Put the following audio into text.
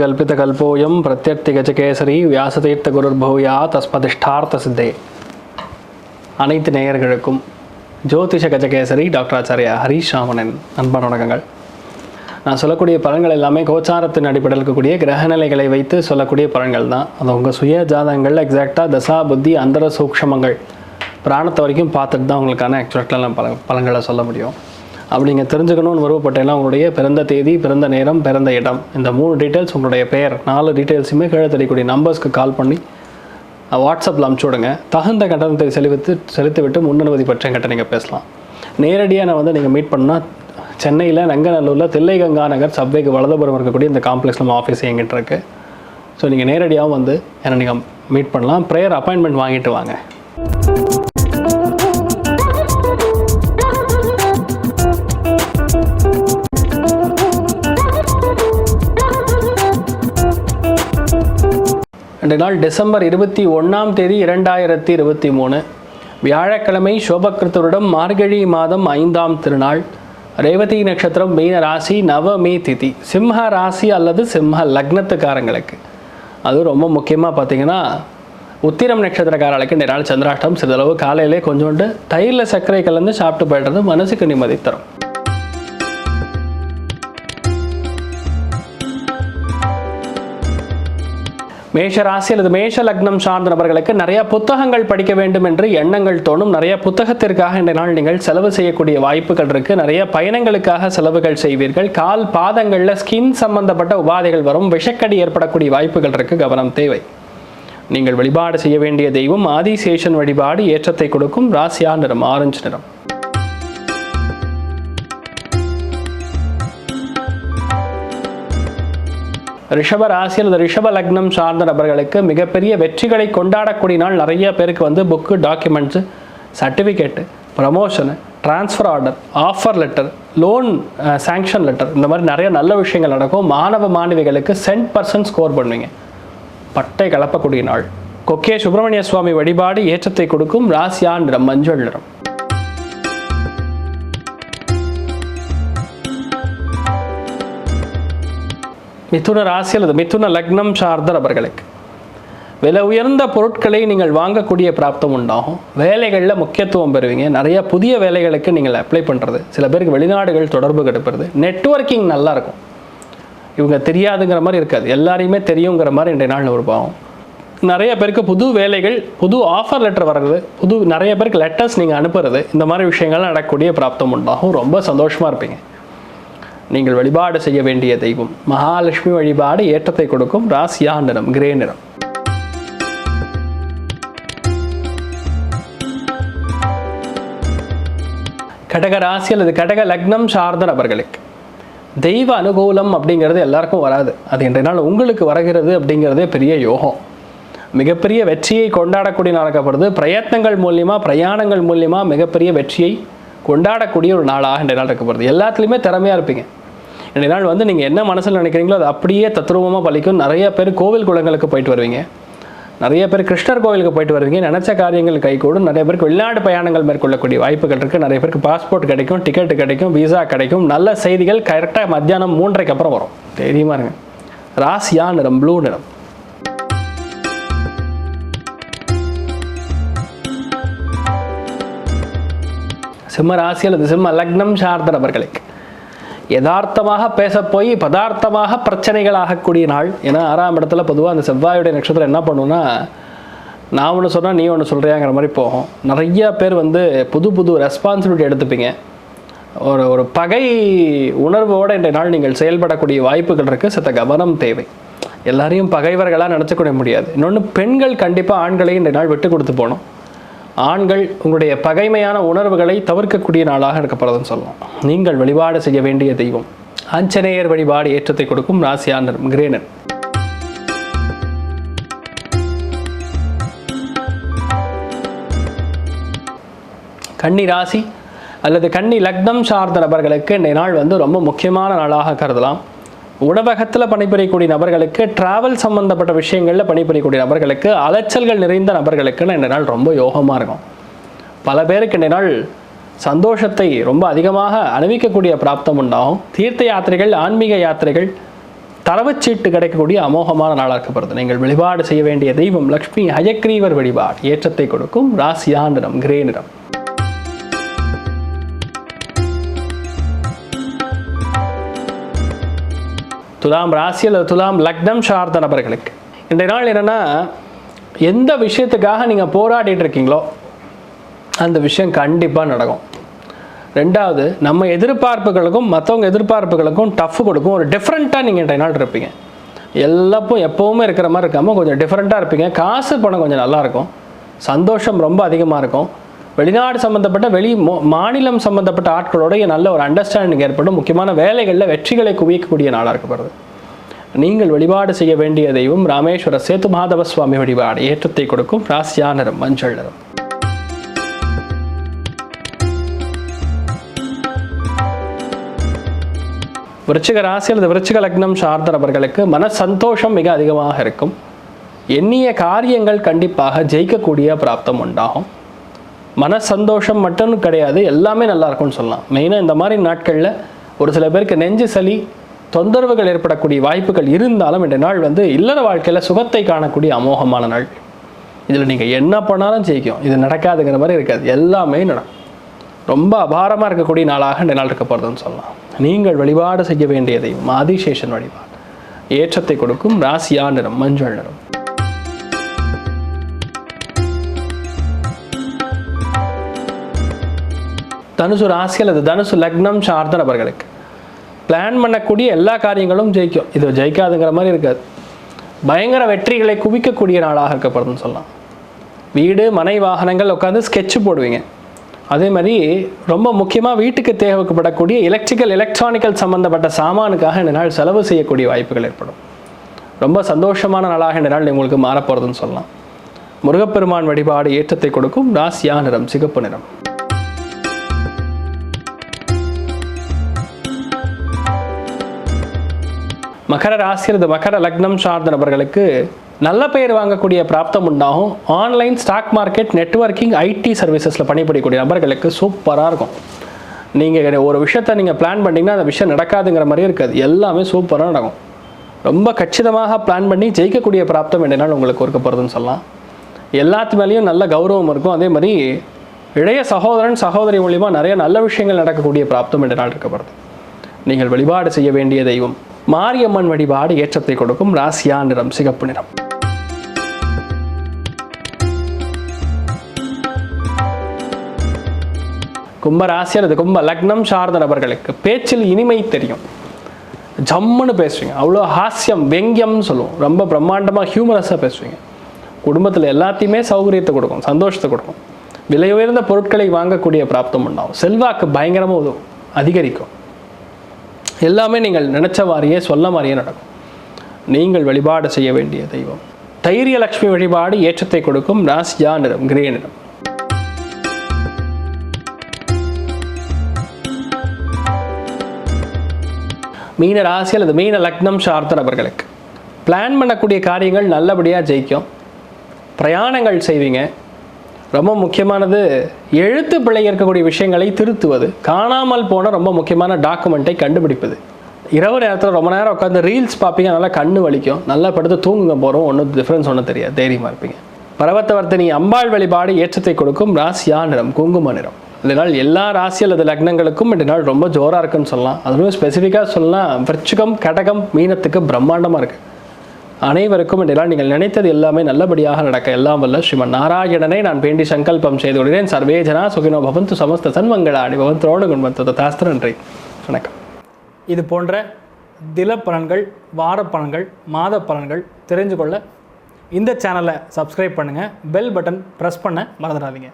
அர்த்திகல்பிதகல்போயம் பிரத்யர்த்திகஜகேசரி வியாசதீர்த்த குருர்பூயா தஸ்மதிஷ்டார்த்த சித்தே அனைத்து நேயர்களுக்கும் ஜோதிஷ கஜகேசரி டாக்டர் ஆச்சாரியா ஹரீஷ் ராமனன் அன்பான வணக்கங்கள். நான் சொல்லக்கூடிய பலன்கள் எல்லாமே கோச்சாரத்தின் அடிப்படையில் இருக்கக்கூடிய கிரகநிலைகளை வைத்து சொல்லக்கூடிய பலன்கள் தான். அது உங்கள் சுய ஜாதகங்கள் எக்ஸாக்டாக தசா புத்தி அந்தர சூக்ஷமங்கள் பிராணத்தை வரைக்கும் பார்த்துட்டு தான் உங்களுக்கான ஆக்சுவலாக பல பலன்களை சொல்ல முடியும். அப்படி நீங்கள் தெரிஞ்சுக்கணும்னு விருப்பப்பட்டேன்னா உங்களுடைய பிறந்த தேதி பிறந்த நேரம் பிறந்த இடம். இந்த மூணு டீட்டெயில்ஸ் உங்களுடைய பெயர். நாலு டீட்டெயில்ஸுமே கீழே தெரியக்கூடிய நம்பர்ஸ்க்கு கால் பண்ணி வாட்ஸ்அப்பில் அமுச்சு விடுங்க. தகுந்த கட்டணத்தை செலுத்து செலுத்திவிட்டு முன்னனுமதி பற்றி கட்ட நீங்கள் பேசலாம். நேரடியாக நான் வந்து நீங்கள் மீட் பண்ணால் சென்னையில் நங்கநல்லூரில் தில்லைகங்கா நகர் சப்வேக்கு வலதுபுறம் இருக்கக்கூடிய இந்த காம்ப்ளெக்ஸ் நம்ம ஆஃபீஸ் எங்கிட்ட இருக்கு. ஸோ நீங்கள் நேரடியாகவும் வந்து என்னை நீங்கள் மீட் பண்ணலாம். ப்ரேயர் அப்பாயின்மெண்ட் வாங்கிட்டு வாங்க. ரெண்டு நாள் டிசம்பர் இருபத்தி ஒன்றாம் தேதி இரண்டாயிரத்தி இருபத்தி மூணு. வியாழக்கிழமை சோபக்கிருத்தருடன் மார்கழி மாதம் ஐந்தாம் திருநாள். ரேவதி நட்சத்திரம் மீன ராசி நவமி திதி. சிம்ம ராசி அல்லது சிம்ம லக்னத்துக்காரங்களுக்கு. அது ரொம்ப முக்கியமாக பார்த்தீங்கன்னா உத்திரம் நட்சத்திரக்காரர்களுக்கு இந்த நாள் சந்திராஷ்டம். சிறிதளவு காலையிலே கொஞ்சோண்டு தயிரில் சர்க்கரை கலந்து சாப்பிட்டு போய்டுறது மனசுக்கு நிம்மதி தரும். மேஷ ராசி அல்லது மேஷ லக்னம் சார்ந்த நபர்களுக்கு நிறைய புத்தகங்கள் படிக்க வேண்டும் என்று எண்ணங்கள் தோணும். நிறைய புத்தகத்திற்காக இந்த நாள் நீங்கள் செலவு செய்யக்கூடிய வாய்ப்புகள் இருக்கு. நிறைய பயணங்களுக்காக செலவுகள் செய்வீர்கள். கால் பாதங்களில் ஸ்கின் சம்பந்தப்பட்ட உபாதைகள் வரும். விஷக்கடி ஏற்படக்கூடிய வாய்ப்புகள் இருக்கு. கவனம் தேவை. நீங்கள் வழிபாடு செய்ய வேண்டிய தெய்வம் ஆதிசேஷன் வழிபாடு ஏற்றத்தை கொடுக்கும். ராசியா நிறம் ஆரஞ்சு நிறம். ரிஷப ராசி அல்லது ரிஷப லக்னம் சார்ந்த நபர்களுக்கு மிகப்பெரிய வெற்றிகளை கொண்டாடக்கூடிய நாள் நிறைய பேருக்கு வந்து book documents certificate promotion transfer order offer letter loan sanction letter இந்த மாதிரி நிறைய நல்ல விஷயங்கள் நடக்கும். மாணவ மாணவிகளுக்கு சென்ட் பர்சன்ட் ஸ்கோர் பண்ணுவீங்க. பட்டை கலப்பக்கூடிய நாள். கொக்கே சுப்பிரமணிய சுவாமி வழிபாடு ஏற்றத்தை கொடுக்கும். ராசியான் நிறம் மஞ்சள் நிறம். மிதுன ராசி அல்லது மிதுன லக்னம் சார்ந்த நபர்களுக்கு. விலை உயர்ந்த பொருட்களை நீங்கள் வாங்கக்கூடிய பிராப்தம் உண்டாகும். வேலைகளில் முக்கியத்துவம் பெறுவீங்க. நிறைய புதிய வேலைகளுக்கு நீங்கள் அப்ளை பண்ணுறது சில பேருக்கு வெளிநாடுகள் தொடர்பு கிடைப்பது. நெட்வொர்க்கிங் நல்லா இருக்கும் இவங்க தெரியாதுங்கிற மாதிரி இருக்காது. எல்லாரையுமே தெரியுங்கிற மாதிரி இன்றைய நாள் உருவாகும். நிறைய பேருக்கு புது வேலைகள் புது ஆஃபர் லெட்டர் வர்றது புது நிறைய பேருக்கு லெட்டர்ஸ் நீங்கள் அனுப்புறது இந்த மாதிரி விஷயங்கள்லாம் நடக்கக்கூடிய பிராப்தம் உண்டாகும். ரொம்ப சந்தோஷமாக இருப்பீங்க. நீங்கள் வழிபாடு செய்ய வேண்டிய தெய்வம். மகாலட்சுமி வழிபாடு ஏற்றத்தை கொடுக்கும் ராசியா நிறம் கிரே நிறம். கடக ராசி அல்லது கடக லக்னம் சார்ந்த நபர்களுக்கு தெய்வ அனுகூலம் அப்படிங்கிறது எல்லாருக்கும் வராது. அது இன்றைய நாள் உங்களுக்கு வருகிறது அப்படிங்கிறதே பெரிய யோகம். மிகப்பெரிய வெற்றியை கொண்டாடக்கூடிய நடக்கப்படுது பிரயத்னங்கள் மூலியமா பிரயாணங்கள் மூலியமா மிகப்பெரிய வெற்றியை கொண்டாடக்கூடிய ஒரு நாளாக இன்றைய நாள் இருக்கப்படுது எல்லாத்துலேயுமே திறமையாக இருப்பீங்க. இன்றைய நாள் வந்து நீங்கள் என்ன மனசில் நினைக்கிறீங்களோ அது அப்படியே தத்ரூபமாக பழிக்கும் நிறைய பேர் கோவில் குளங்களுக்கு போயிட்டு வருவீங்க. நிறைய பேர் கிருஷ்ணர் கோவிலுக்கு போயிட்டு வருவீங்க. நினச்ச காரியங்கள் கைகூடும் நிறைய பேருக்கு வெளிநாடு பயணங்கள் மேற்கொள்ளக்கூடிய வாய்ப்புகள் இருக்குது நிறைய பேருக்கு பாஸ்போர்ட் கிடைக்கும் டிக்கெட் கிடைக்கும் விசா கிடைக்கும். நல்ல செய்திகள் கரெக்டாக மத்தியானம் மூன்றைக்கு அப்புறம் வரும். தைரியமாக இருங்க. ராசியா நிறம்? ப்ளூ நிறம். சிம்ம ராசி அல்லது சிம்ம லக்னம் சார்ந்த நபர்களுக்கு. யதார்த்தமாக பேச போய் பதார்த்தமாக பிரச்சனைகள் ஆகக்கூடிய நாள். ஏன்னா ஆறாம் இடத்துல பொதுவாக அந்த செவ்வாயுடைய நட்சத்திரம் என்ன பண்ணுன்னா நான் ஒன்று சொன்னால் நீ ஒன்று சொல்கிறியாங்கிற மாதிரி போகும். நிறைய பேர் வந்து புது புது ரெஸ்பான்சிபிலிட்டி எடுத்துப்பீங்க. ஒரு ஒரு பகை உணர்வோடு இன்றைய நாள் நீங்கள் செயல்படக்கூடிய வாய்ப்புகள் இருக்குது சித்த கவனம் தேவை. எல்லாரையும் பகைவர்களாக நினச்சக்கூட முடியாது. இன்னொன்று பெண்கள் கண்டிப்பாக ஆண்களை இன்றைய நாள் விட்டு கொடுத்து போகணும். ஆண்கள் உங்களுடைய பகைமையான உணர்வுகளை தவிர்க்கக்கூடிய நாளாக இருக்கப்படுறதுன்னு சொல்லலாம். நீங்கள் வழிபாடு செய்ய வேண்டிய தெய்வம். ஆஞ்சநேயர் வழிபாடு ஏற்றத்தை கொடுக்கும் ராசியானர் கிரேனர் கன்னி ராசி அல்லது கன்னி லக்னம் சார்ந்த நபர்களுக்கு இந்த நாள் வந்து ரொம்ப முக்கியமான நாளாக கருதலாம். உணவகத்தில் பணிபுரியக்கூடிய நபர்களுக்கு டிராவல் சம்பந்தப்பட்ட விஷயங்களில் பணிபுரியக்கூடிய நபர்களுக்கு அலைச்சல்கள் நிறைந்த நபர்களுக்குன்னு இந்த நாள் ரொம்ப யோகமாக இருக்கும். பல பேருக்கு இந்த நாள் சந்தோஷத்தை ரொம்ப அதிகமாக அணிவிக்கக்கூடிய பிராப்தம் உண்டாகும். தீர்த்த யாத்திரைகள் ஆன்மீக யாத்திரைகள் தரவுச்சீட்டு கிடைக்கக்கூடிய அமோகமான நாளாக இருக்கப்படுது நீங்கள் வழிபாடு செய்ய வேண்டிய தெய்வம் லக்ஷ்மி ஹயக்ரீவர் வழிபாடு ஏற்றத்தை கொடுக்கும். ராசியா நிறம் கிரே நிறம். துலாம் ராசி அல்லது துலாம் லக்னம் சார்ந்த நபர்களுக்கு. இன்றைய நாள் என்னென்னா எந்த விஷயத்துக்காக நீங்கள் போராடிட்டு இருக்கீங்களோ அந்த விஷயம் கண்டிப்பாக நடக்கும். ரெண்டாவது நம்ம எதிர்பார்ப்புகளுக்கும் மற்றவங்க எதிர்பார்ப்புகளுக்கும் டஃப் கொடுக்கும். ஒரு டிஃப்ரெண்ட்டாக நீங்கள் இன்றைய நாள் இருப்பீங்க. எல்லாப்பும் எப்போவுமே இருக்கிற மாதிரி இருக்காமல் கொஞ்சம் டிஃப்ரெண்ட்டாக இருப்பீங்க. காசு பணம் கொஞ்சம் நல்லாயிருக்கும் சந்தோஷம் ரொம்ப அதிகமாக இருக்கும். வெளிநாடு சம்மந்தப்பட்ட வெளி மாநிலம் சம்மந்தப்பட்ட ஆட்களோடைய நல்ல ஒரு அண்டர்ஸ்டாண்டிங் ஏற்படும். முக்கியமான வேலைகளில் வெற்றிகளை குவிக்கக்கூடிய நாளாக இருக்கப்படுது. நீங்கள் வழிபாடு செய்ய வேண்டிய தெய்வம் ராமேஸ்வர சேத்து மாதவ சுவாமி வழிபாடு. ஏற்றத்தை கொடுக்கும் ராசியா நிறம் மஞ்சள் நிறம் விருச்சிக ராசி அல்லது விருச்சிக லக்னம் சார்ந்த நபர்களுக்கு மன சந்தோஷம் மிக அதிகமாக இருக்கும். எண்ணிய காரியங்கள் கண்டிப்பாக ஜெயிக்கக்கூடிய பிராப்தம் உண்டாகும். மன சந்தோஷம் மட்டும் கிடையாது எல்லாமே நல்லா இருக்கும்னு சொல்லலாம். மெயினாக இந்த மாதிரி நாட்களில் ஒரு சில பேருக்கு நெஞ்சு சளி தொந்தரவுகள் ஏற்படக்கூடிய வாய்ப்புகள் இருந்தாலும் இந்த நாள் வந்து இல்லற வாழ்க்கையில் சுகத்தை காணக்கூடிய அமோகமான நாள். இதில் நீங்கள் என்ன பண்ணாலும் ஜெயிக்கும். இது நடக்காதுங்கிற மாதிரி இருக்காது. எல்லாமே நடக்கும் ரொம்ப அபாரமாக இருக்கக்கூடிய நாளாக இந்த நாள் இருக்க போகிறதுன்னு சொல்லலாம். நீங்கள் வழிபாடு செய்ய வேண்டியதையும் ஆதிசேஷன் வழிபாடு. ஏற்றத்தை கொடுக்கும் ராசியா நிறம் மஞ்சள் நிறம். தனுசு ராசி அல்லது தனுசு லக்னம் சார்ந்த நபர்களுக்கு. பிளான் பண்ணக்கூடிய எல்லா காரியங்களும் ஜெயிக்கும். இது ஜெயிக்காதுங்கிற மாதிரி இருக்காது. பயங்கர வெற்றிகளை குவிக்கக்கூடிய நாளாக இருக்கப்படுதுன்னு சொல்லலாம். வீடு மனை வாகனங்கள் உட்காந்து ஸ்கெட்ச் போடுவீங்க. அதே மாதிரி ரொம்ப முக்கியமாக வீட்டுக்கு தேவைப்படக்கூடிய எலக்ட்ரிக்கல் எலக்ட்ரானிக்கல் சம்மந்தப்பட்ட சாமானுக்காக இந்த நாள் செலவு செய்யக்கூடிய வாய்ப்புகள் ஏற்படும். ரொம்ப சந்தோஷமான நாளாக இந்த நாள் உங்களுக்கு மாறப்போகிறதுன்னு சொல்லலாம். முருகப்பெருமான் வழிபாடு ஏற்றத்தை கொடுக்கும். ராசியா நிறம் சிகப்பு நிறம். மகர ராசி மகர லக்னம் சார்ந்த நபர்களுக்கு நல்ல பெயர் வாங்கக்கூடிய பிராப்தம் உண்டாகும். Online stock market networking IT சர்வீசஸில் பணிபுரியக்கூடிய நபர்களுக்கு சூப்பராக இருக்கும். நீங்கள் ஒரு விஷயத்தை நீங்கள் பிளான் பண்ணிங்கன்னா அந்த விஷயம் நடக்காதுங்கிற மாதிரியே இருக்காது. எல்லாமே சூப்பராக நடக்கும். ரொம்ப கச்சிதமாக பிளான் பண்ணி ஜெயிக்கக்கூடிய பிராப்தம் என்னென்னு உங்களுக்கு இருக்க போகிறதுன்னு சொல்லலாம். எல்லாத்து மேலேயும் நல்ல கௌரவம் இருக்கும். அதே மாதிரி இளைய சகோதரன் சகோதரி மூலிமா நிறைய நல்ல விஷயங்கள் நடக்கக்கூடிய பிராப்தம் என்ற நாள் இருக்கப்படுது நீங்கள் வழிபாடு செய்ய வேண்டிய தெய்வம். மாரியம்மன் வழிபாடு ஏற்றத்தை கொடுக்கும் ராசியா நிறம் சிகப்பு நிறம். கும்ப ராசி அல்லது கும்ப லக்னம் சார்ந்த நபர்களுக்கு பேச்சில் இனிமை தெரியும். ஜம்முன்னு பேசுவீங்க. அவ்வளோ ஹாஸ்யம் வெங்கியம்னு சொல்லுவோம். ரொம்ப பிரம்மாண்டமாக ஹியூமரஸாக பேசுவீங்க. குடும்பத்தில் எல்லாத்தையுமே சௌகரியத்தை கொடுக்கும் சந்தோஷத்தை கொடுக்கும். விலை உயர்ந்த பொருட்களை வாங்கக்கூடிய பிராப்தம் உண்டாகும். செல்வாக்கு பயங்கரமாக உதவும் அதிகரிக்கும். எல்லாமே நீங்கள் நினைச்ச மாதிரியே சொல்ல மாதிரியே நடக்கும். நீங்கள் வழிபாடு செய்ய வேண்டிய தெய்வம். தைரிய லட்சுமி வழிபாடு ஏற்றத்தை கொடுக்கும் ராசியா நிறம் கிரே நிறம் மீன ராசி அல்லது மீன லக்னம் சார்ந்த நபர்களுக்கு. பிளான் பண்ணக்கூடிய காரியங்கள் நல்லபடியாக ஜெயிக்கும். பிரயாணங்கள் செய்வீங்க. ரொம்ப முக்கியமானது எழுத்து பிழை இருக்கக்கூடிய விஷயங்களை திருத்துவது. காணாமல் போன ரொம்ப முக்கியமான டாக்குமெண்ட்டை கண்டுபிடிப்பது. இரவு நேரத்தில் ரொம்ப நேரம் உட்காந்து ரீல்ஸ் பார்ப்பீங்க நல்லா கண்ணு வலிக்கும். நல்லா படுத்து தூங்குங்க போகிறோம் ஒன்றும் டிஃப்ரென்ஸ் ஒன்றும் தெரியாது தைரியமாக இருப்பீங்க. பரவத்தவர்த்தினி அம்பாள் வழிபாடு ஏற்றத்தை கொடுக்கும் ராசியா நிறம் குங்கும நிறம். இந்த நாள் எல்லா ராசி அல்லது லக்னங்களுக்கும் இந்த நாள் ரொம்ப ஜோராக இருக்குன்னு சொல்லலாம். அதுவும் ஸ்பெசிஃபிக்காக சொல்லலாம் விருச்சிகம் கடகம் மீனத்துக்கு பிரம்மாண்டமாக இருக்குது அனைவருக்கும் இந்த நீங்கள் நினைத்தது எல்லாமே நல்லபடியாக நடக்க எல்லாம் வல்ல. ஸ்ரீமன் நாராயணனை நான் வேண்டி சங்கல்பம் செய்து விடுகிறேன் சர்வேஜனா சுகினோ பவந்து சமஸ்த சன்மங்களாடி பவந்தோடு குண்பந்த தாஸ்திர நன்றி. வணக்கம். இது போன்ற தில பலன்கள் வார பலன்கள் மாத பலன்கள் தெரிஞ்சு கொள்ள இந்த சேனலை சப்ஸ்கிரைப் பண்ணுங்கள் பெல் பட்டன் ப்ரெஸ் பண்ண மறந்துடாதீங்க.